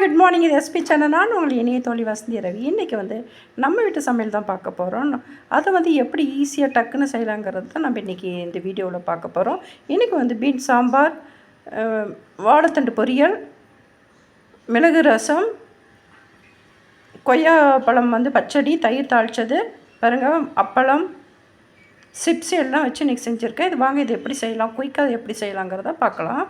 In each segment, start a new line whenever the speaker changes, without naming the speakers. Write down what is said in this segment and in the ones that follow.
Good morning இது SP channel நான் உங்கள் இனிய தோழி வசந்தி ரவி. இன்றைக்கி வந்து நம்ம வீட்டு சமையல் தான் பார்க்க போகிறோம் அதை வந்து எப்படி ஈஸியாக டக்குன்னு செய்யலாங்கிறது தான் நம்ம இன்றைக்கி இந்த வீடியோவில் பார்க்க போகிறோம் இன்றைக்கி வந்து பீன் சாம்பார் வாழைத்தண்டு பொரியல் மிளகு ரசம் கொய்யா பழம் வந்து பச்சடி தயிர் தாளித்தது பாருங்க அப்பளம் சிப்ஸ் எல்லாம் வச்சு இன்றைக்கி செஞ்சுருக்கேன். இது வாங்க இது எப்படி செய்யலாம் குயிக்காக எப்படி செய்யலாங்கிறத பார்க்கலாம்.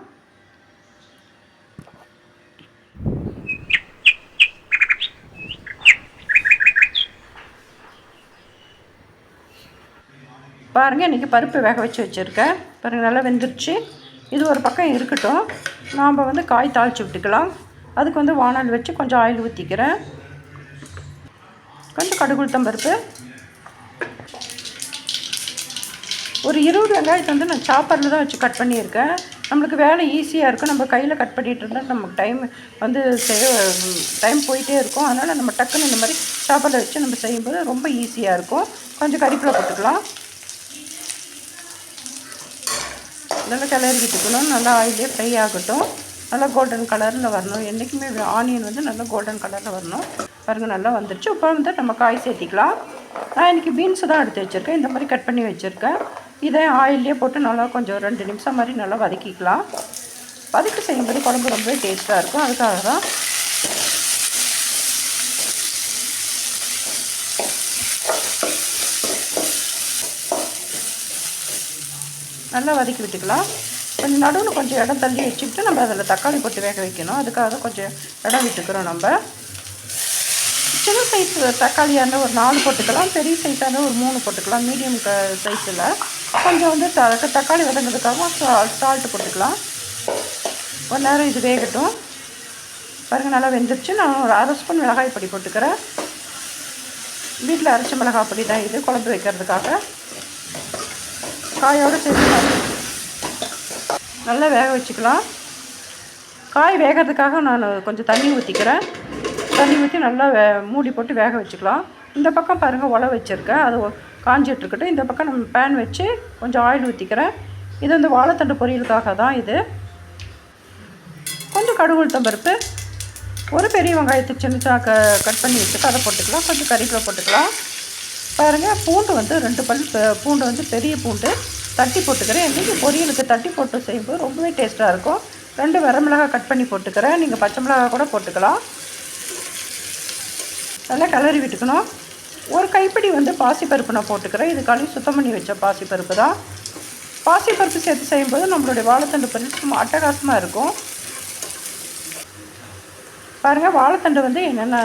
பாருங்கள் இன்றைக்கி பருப்பு வேக வச்சு வச்சுருக்கேன். பாருங்கள் நல்லா வெந்துருச்சு. இது ஒரு பக்கம் இருக்கட்டும். நாம் வந்து காய் தாளித்து விட்டுக்கலாம். அதுக்கு வந்து வானல் வச்சு கொஞ்சம் ஆயில் ஊற்றிக்கிறேன் கொஞ்சம் கடுகுளுத்தம் பருப்பு. ஒரு இருபது வெங்காயத்தை வந்து நான் சாப்பரில் தான் வச்சு கட் பண்ணியிருக்கேன். நம்மளுக்கு வேலை ஈஸியாக இருக்கும். நம்ம கையில் கட் பண்ணிகிட்டு இருந்தால் நமக்கு டைம் வந்து டைம் போயிட்டே இருக்கும். அதனால் நம்ம டக்குன்னு இந்த மாதிரி சாப்பரில் வச்சு நம்ம செய்யும்போது ரொம்ப ஈஸியாக இருக்கும். கொஞ்சம் கறிப்பில் போட்டுக்கலாம். நல்லா கிளறி விட்டுக்கணும் நல்லா ஆயிலே ஃப்ரை ஆகட்டும். நல்லா கோல்டன் கலரில் வரணும். என்றைக்குமே ஆனியன் வந்து நல்லா கோல்டன் கலரில் வரணும். பாருங்கள் நல்லா வந்துருச்சு. இப்போ வந்து நம்ம காய் சேர்த்திக்கலாம். நான் இன்றைக்கி பீன்ஸு தான் எடுத்து வச்சுருக்கேன். இந்த மாதிரி கட் பண்ணி வச்சுருக்கேன். இதை ஆயிலே போட்டு நல்லா கொஞ்சம் ரெண்டு நிமிஷம் மாதிரி நல்லா வதக்கிக்கலாம். வதக்கி செய்யும்போது குழம்பு ரொம்பவே டேஸ்ட்டாக இருக்கும். அதுக்காக தான் நல்லா வதக்கி விட்டுக்கலாம். கொஞ்சம் நடுவில் கொஞ்சம் இடம் தள்ளி வச்சுக்கிட்டு நம்ம அதில் தக்காளி போட்டு வேக வைக்கணும். அதுக்காக தான் கொஞ்சம் இடம் விட்டுக்கிறோம் நம்ம. சின்ன சைஸ் தக்காளியாக இருந்தால் ஒரு நாலு போட்டுக்கலாம். பெரிய சைஸாக இருந்தால் ஒரு மூணு போட்டுக்கலாம். மீடியம் க சைஸில் கொஞ்சம் வந்து த தக்காளி வதங்கிறதுக்காக சால்ட்டு போட்டுக்கலாம். ஒரு நேரம் இது வேகட்டும். பாருங்கள் நல்லா வெந்துருச்சு. நான் ஒரு அரை ஸ்பூன் மிளகாய் பொடி போட்டுக்கிறேன். வீட்டில் அரைச்ச மிளகாய் பொடி தான் இது. குழம்பு வைக்கிறதுக்காக. காயோடு சேர்த்து நல்லா வேக வச்சுக்கலாம். காய் வேகிறதுக்காக நான் கொஞ்சம் தண்ணி ஊற்றிக்கிறேன் தண்ணி ஊற்றி நல்லா வே மூடி போட்டு வேக வச்சுக்கலாம். இந்த பக்கம் பாருங்கள் உலை வச்சுருக்கேன். அது காஞ்சிட்ருக்கட்டும். இந்த பக்கம் நம்ம பேன் வச்சு கொஞ்சம் ஆயில் ஊற்றிக்கிறேன் இது வந்து வாழைத்தண்டு பொரியலுக்காக தான் இது. கொஞ்சம் கடுகு உளுத்தம் பருப்பு ஒரு பெரிய வெங்காயத்தை சின்னதாக க கட் பண்ணி வச்சுட்டு அதை போட்டுக்கலாம். கொஞ்சம் கறிவேப்பிலை போட்டுக்கலாம். பாருங்கள் பூண்டு வந்து ரெண்டு பல் பூண்டு வந்து பெரிய பூண்டு. தட்டி போட்டுக்கிறேன். இன்றைக்கி பொரியலுக்கு தட்டி போட்டு செய்யும்போது ரொம்பவே டேஸ்ட்டாக இருக்கும். ரெண்டு வரமிளகாய் கட் பண்ணி போட்டுக்கிறேன். நீங்கள் பச்சை மிளகாய் கூட போட்டுக்கலாம். நல்லா கிளறி விட்டுக்கணும். ஒரு கைப்பிடி வந்து பாசிப்பருப்பு நான் போட்டுக்கிறேன். இது கழுவி சுத்தம் பண்ணி வச்ச பாசிப்பருப்பு தான். பாசிப்பருப்பு சேர்த்து செய்யும்போது நம்மளுடைய வாழைத்தண்டு பொரியல் சும்மா அட்டகாசமாக இருக்கும். பாருங்கள் வாழைத்தண்டு வந்து என்னென்ன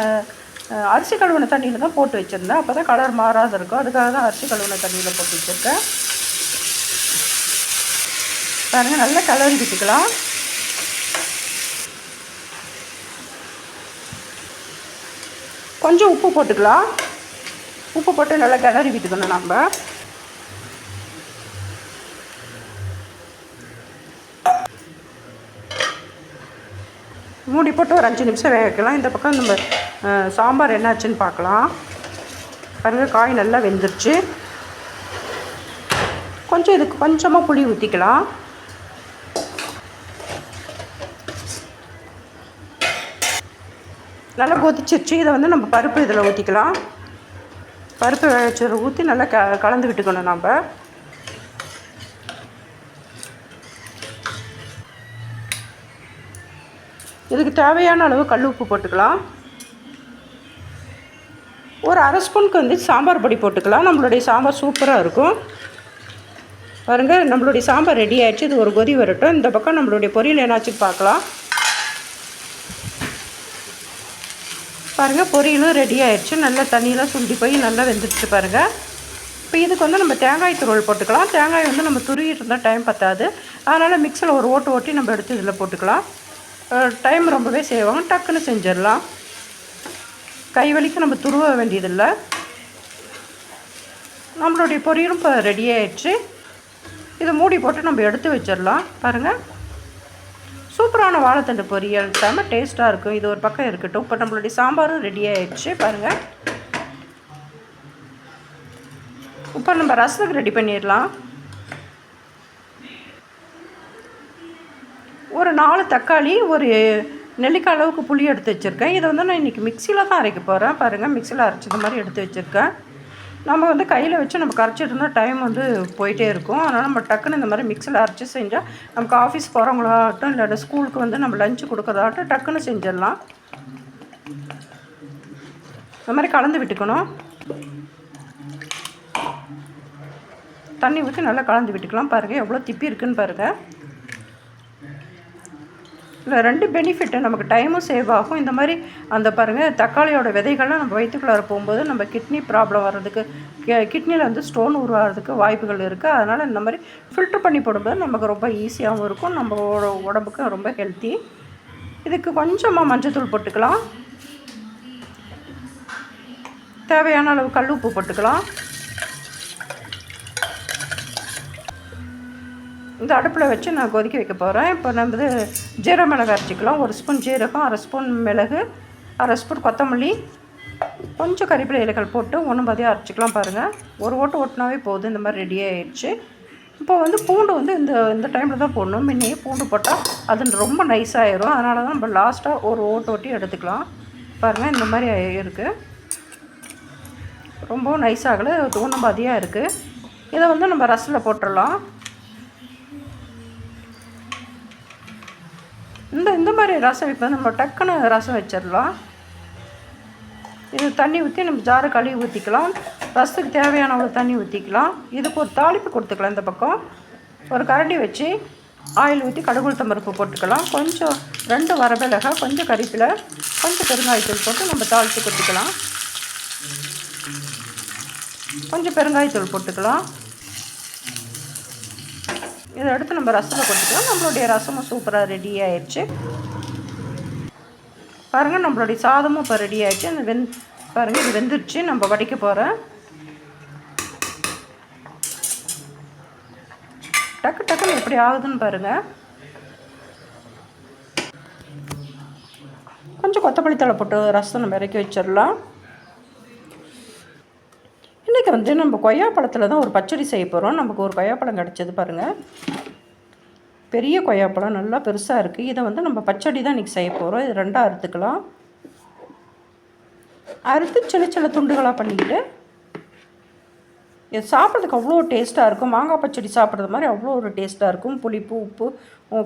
அரிசி கழுவின தண்ணியில் தான் போட்டு வச்சுருந்தேன். அப்போ தான் கலர் மாறாத இருக்கும் அதுக்காக தான் அரிசி கழுவின தண்ணியில் போட்டு வச்சுருக்கேன். பாருங்கள் நல்லா கலரி விட்டுக்கலாம். கொஞ்சம் உப்பு போட்டுக்கலாம். உப்பு போட்டு நல்லா கிளறி விட்டுக்கணும் நம்ம. மூடி போட்டு ஒரு அஞ்சு நிமிஷம் வேக வைக்கலாம். இந்த பக்கம் நம்ம சாம்பார் என்னாச்சுன்னு பார்க்கலாம். பாருங்கள் காய் நல்லா வெந்துருச்சு. கொஞ்சம் இதுக்கு கொஞ்சமாக புளி ஊற்றிக்கலாம் நல்லா கொதிச்சிருச்சு. இதை வந்து நம்ம பருப்பு இதில் ஊற்றிக்கலாம் பருப்பு வேக ஊற்றி நல்லா க கலந்து விட்டுக்கணும் நம்ம இதுக்கு தேவையான அளவு கல் உப்பு போட்டுக்கலாம். ஒரு அரை ஸ்பூனுக்கு வந்து சாம்பார் பொடி போட்டுக்கலாம். நம்மளுடைய சாம்பார் சூப்பராக இருக்கும். பாருங்கள் நம்மளுடைய சாம்பார் ரெடி ஆகிடுச்சு இது ஒரு கொதி வரட்டும். இந்த பக்கம் நம்மளுடைய பொரியல் என்னாச்சுன்னு பார்க்கலாம். பாருங்கள் பொரியலும் ரெடி ஆகிடுச்சு நல்லா தண்ணியெலாம் சுண்டி போய் நல்லா வெந்துடுச்சு பாருங்கள் இப்போ இதுக்கு வந்து நம்ம தேங்காய் துருவல் போட்டுக்கலாம். தேங்காய் வந்து நம்ம துருவிட்டு இருந்தால் டைம் பற்றாது அதனால் மிக்சியில் ஒரு ஓட்டு ஓட்டி நம்ம எடுத்து இதில் போட்டுக்கலாம். டைம் ரொம்பவே சேவாங்க டக்குன்னு செஞ்சிடலாம். கை வலிக்கு நம்ம துருவ வேண்டியதில்லை. நம்மளுடைய பொரியலும் இப்போ ரெடி ஆயிடுச்சு. இதை மூடி போட்டு நம்ம எடுத்து வச்சிடலாம். பாருங்கள் சூப்பரான வாழைத்தண்டு பொரியல். செம்ம டேஸ்ட்டாக இருக்கும். இது ஒரு பக்கம் இருக்கட்டும். இப்போ நம்மளுடைய சாம்பாரும் ரெடி ஆயிடுச்சு. பாருங்கள் இப்போ நம்ம ரசத்துக்கு ரெடி பண்ணிடலாம். ஒரு நாலு தக்காளி ஒரு நெல்லிக்காய் அளவுக்கு புளி எடுத்து வச்சுருக்கேன். இதை வந்து நான் இன்றைக்கி மிக்சியில் தான் அரைக்க போகிறேன் பாருங்கள் மிக்சியில் அரைச்சது மாதிரி எடுத்து வச்சுருக்கேன். நம்ம வந்து கையில் வச்சு நம்ம கரைச்சிட்டு இருந்தால் டைம் வந்து போயிட்டே இருக்கும். அதனால் நம்ம டக்குன்னு இந்த மாதிரி மிக்சியில் அரைச்சி செஞ்சால் நமக்கு ஆஃபீஸ் போகிறவங்களாகட்டும் இல்லை ஸ்கூலுக்கு வந்து நம்ம லஞ்சு கொடுக்குறதாகட்டும் டக்குன்னு செஞ்சிடலாம். இந்த மாதிரி கலந்து விட்டுக்கணும். தண்ணி ஊற்றி நல்லா கலந்து விட்டுக்கலாம். பாருங்கள் எவ்வளோ திப்பி இருக்குன்னு பாருங்கள் இல்லை ரெண்டு பெனிஃபிட்டு நமக்கு டைமும் சேவ் ஆகும். இந்த மாதிரி அந்த பாருங்கள் தக்காளியோட விதைகள்லாம் நம்ம வயிற்றுக்குள்ளார போகும்போது நம்ம கிட்னி ப்ராப்ளம் வர்றதுக்கு கிட்னியில் வந்து ஸ்டோன் உருவாகிறதுக்கு வாய்ப்புகள் இருக்குது அதனால் இந்த மாதிரி ஃபில்ட்ரு பண்ணி போடும்போது நமக்கு ரொம்ப ஈஸியாகவும் இருக்கும். நம்ம உடம்புக்கு ரொம்ப ஹெல்த்தி இதுக்கு கொஞ்சமாக மஞ்சத்தூள் போட்டுக்கலாம். தேவையான அளவு கல் உப்பு போட்டுக்கலாம். இந்த அடுப்பில் வச்சு நான் கொதிக்க வைக்க போகிறேன். இப்போ நம்ம இது ஜீரக மிளகு அரைச்சிக்கலாம். ஒரு ஸ்பூன் ஜீரகம் அரை ஸ்பூன் மிளகு அரை ஸ்பூன் கொத்தமல்லி கொஞ்சம் கறிப்பிலை இலைகள் போட்டு ஒன்றும் பதியாக அரைச்சிக்கலாம் பாருங்கள் ஒரு ஓட்டு ஓட்டினாவே போதும். இந்த மாதிரி ரெடி ஆகிடுச்சு இப்போ வந்து பூண்டு வந்து இந்த இந்த டைமில் தான் போடணும். முன்னையே பூண்டு போட்டால் அது ரொம்ப நைஸ் ஆயிரும். அதனால தான் நம்ம லாஸ்ட்டாக ஒரு ஓட்டு ஓட்டி எடுத்துக்கலாம். பாருங்கள் இந்த மாதிரி இருக்குது ரொம்பவும் நைஸ் ஆகலை. ஒன்றும் பதியாக இருக்குது இதை வந்து நம்ம ரசில் போட்டுடலாம். இந்த இந்த மாதிரி ரசம் இப்போ நம்ம டக்குன்னு ரசம் வச்சிடலாம். இது தண்ணி ஊற்றி நம்ம ஜாரை கழுவி ஊற்றிக்கலாம் ரசத்துக்கு தேவையான அளவு தண்ணி ஊற்றிக்கலாம் இதுக்கு ஒரு தாளிப்பு கொடுத்துக்கலாம் இந்த பக்கம். ஒரு கரண்டி வச்சு ஆயில் ஊற்றி கடுகுளுத்தம் பருப்பு போட்டுக்கலாம். கொஞ்சம் ரெண்டு வரமிளகாய் கொஞ்சம் கறிப்பில் கொஞ்சம் பெருங்காயத்தூள் போட்டு நம்ம தாளித்து கொட்டிக்கலாம் கொஞ்சம் பெருங்காயத்தூள் போட்டுக்கலாம். இதை எடுத்து நம்ம ரசத்தில் கொட்டிக்கலாம் நம்மளுடைய ரசமும் சூப்பராக ரெடி ஆயிடுச்சு. பாருங்கள் நம்மளுடைய சாதமும் இப்போ ரெடி ஆயிடுச்சு. அந்த வெந் பாருங்கள் இது வெந்துருச்சு. நம்ம வடிக்க போகிறேன் டக்கு டக்குன்னு எப்படி ஆகுதுன்னு பாருங்கள் கொஞ்சம் கொத்தமல்லி தழை போட்டு ரசம் நம்ம இறக்கி வச்சிடலாம். வந்து நம்ம கொய்யாப்பழத்தில் தான் ஒரு பச்சடி செய்ய போகிறோம் நமக்கு ஒரு கொய்யாப்பழம் கிடச்சது பாருங்கள் பெரிய கொய்யாப்பழம் நல்லா பெருசாக இருக்குது இதை வந்து நம்ம பச்சடி தான் இன்றைக்கி செய்ய போகிறோம் இது ரெண்டாக அறுத்துக்கலாம். அறுத்து சின்ன சின்ன துண்டுகளாக பண்ணிக்கிட்டு இது சாப்பிட்றதுக்கு அவ்வளோ டேஸ்ட்டாக இருக்கும். மாங்காய் பச்சடி சாப்பிட்றது மாதிரி அவ்வளோ ஒரு டேஸ்ட்டாக இருக்கும். புளிப்பு உப்பு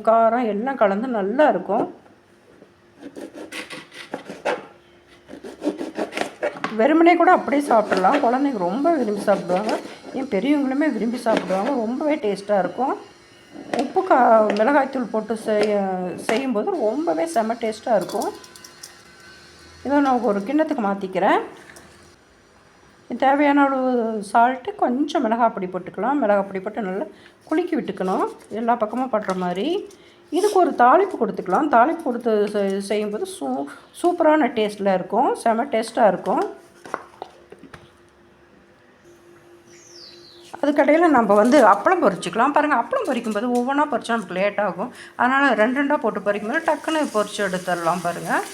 காரம் எல்லாம் கலந்து நல்லா இருக்கும். வெறுமனே கூட அப்படியே சாப்பிட்லாம். குழந்தைங்க ரொம்ப விரும்பி சாப்பிடுவாங்க. ஏன் பெரியவங்களுமே விரும்பி சாப்பிடுவாங்க. ரொம்பவே டேஸ்ட்டாக இருக்கும். உப்பு கா மிளகாய்த்தூள் போட்டு செய்ய செய்யும்போது ரொம்பவே செம டேஸ்ட்டாக இருக்கும். இதை நான் ஒரு கிண்ணத்துக்கு மாற்றிக்கிறேன் தேவையான அளவு சால்ட்டு கொஞ்சம் மிளகாய் பொடி போட்டுக்கலாம். மிளகாய் பொடி போட்டு நல்லா குலுக்கி விட்டுக்கணும். எல்லா பக்கமும் படுற மாதிரி. இதுக்கு ஒரு தாளிப்பு கொடுத்துக்கலாம். தாளிப்பு கொடுத்து செய்யும்போது சூ சூப்பரான டேஸ்ட்டில் இருக்கும். செம டேஸ்ட்டாக இருக்கும். அதுக்கடையில் நம்ம வந்து அப்பளம் பொரிச்சிக்கலாம். பாருங்கள் அப்பளம் பொரிக்கும்போது ஒவ்வொன்றா பொரிச்சா நமக்கு லேட் ஆகும். அதனால் ரெண்டு ரெண்டாக போட்டு பொரிக்கும்போது டக்குன்னு பொரிச்சு எடுத்துடலாம் பாருங்கள்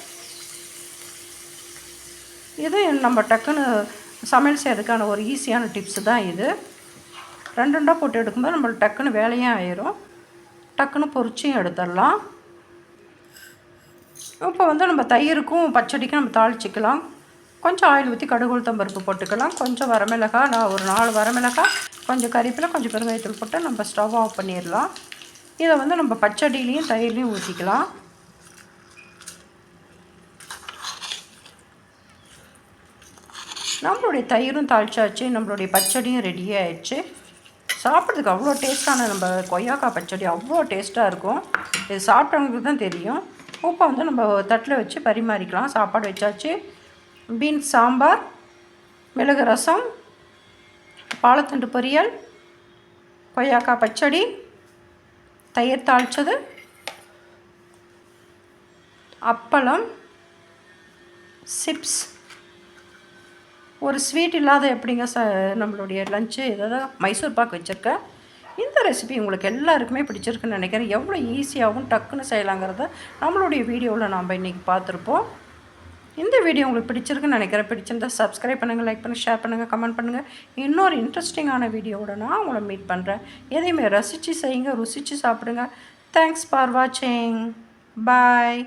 இது நம்ம டக்குன்னு சமையல் செய்யறதுக்கான ஒரு ஈஸியான டிப்ஸு தான் இது. ரெண்டு ரெண்டாக போட்டு எடுக்கும்போது நம்மளுக்கு டக்குன்னு வேலையும் ஆயிரும். டக்குன்னு பொரிச்சியும் எடுத்துடலாம். இப்போ வந்து நம்ம தயிருக்கும் பச்சடிக்கும் நம்ம தாளிச்சிக்கலாம். கொஞ்சம் ஆயில் ஊற்றி கடுகு உளுத்தம் பருப்பு போட்டுக்கலாம். கொஞ்சம் வரமிளகாய் நான் ஒரு நாலு வரமிளகாய் கொஞ்சம் கறிப்பில் கொஞ்சம் பெருங்காயத்தூள் போட்டு நம்ம ஸ்டவ் ஆஃப் பண்ணிடலாம். இதை வந்து நம்ம பச்சடியிலையும் தயிர்லையும் ஊற்றிக்கலாம் நம்மளுடைய தயிரும் தாளிச்சாச்சு நம்மளுடைய பச்சடியும் ரெடி ஆயிடுச்சு. சாப்பிட்றதுக்கு அவ்வளோ டேஸ்ட்டான நம்ம கொய்யாக்காய் பச்சடி அவ்வளோ டேஸ்ட்டாக இருக்கும். இது சாப்பிட்டவங்களுக்கு தான் தெரியும். உப்பை வந்து நம்ம தட்டில் வச்சு பரிமாறிக்கலாம். சாப்பாடு வச்சாச்சு. பீன்ஸ் சாம்பார் மிளகு ரசம் பாலத்தண்டு பொரியல் கொய்யாக்காய் பச்சடி தயிர் தாளித்தது அப்பளம் சிப்ஸ் ஒரு ஸ்வீட் இல்லாத எப்படிங்க ச நம்மளுடைய லஞ்சு ஏதாவது மைசூர் பாக் வச்சுருக்கேன் இந்த ரெசிபி உங்களுக்கு எல்லாருக்குமே பிடிச்சிருக்குன்னு நினைக்கிறேன். எவ்வளோ ஈஸியாகவும் டக்குன்னு செய்யலாங்கிறத நம்மளுடைய வீடியோவில் நாம் இன்றைக்கி பார்த்துருப்போம். இந்த வீடியோ உங்களுக்கு பிடிச்சிருக்குன்னு நினைக்கிறேன். பிடிச்சிருந்தா சப்ஸ்கிரைப் பண்ணுங்கள் லைக் பண்ணுங்கள் ஷேர் பண்ணுங்கள் கமெண்ட் பண்ணுங்கள் இன்னொரு இன்ட்ரெஸ்டிங்கான வீடியோவோட நான் உங்களை மீட் பண்ணுறேன் எதையுமே ரசித்து செய்யுங்க ருசித்து சாப்பிடுங்க. தேங்க்ஸ் ஃபார் வாட்சிங் பாய்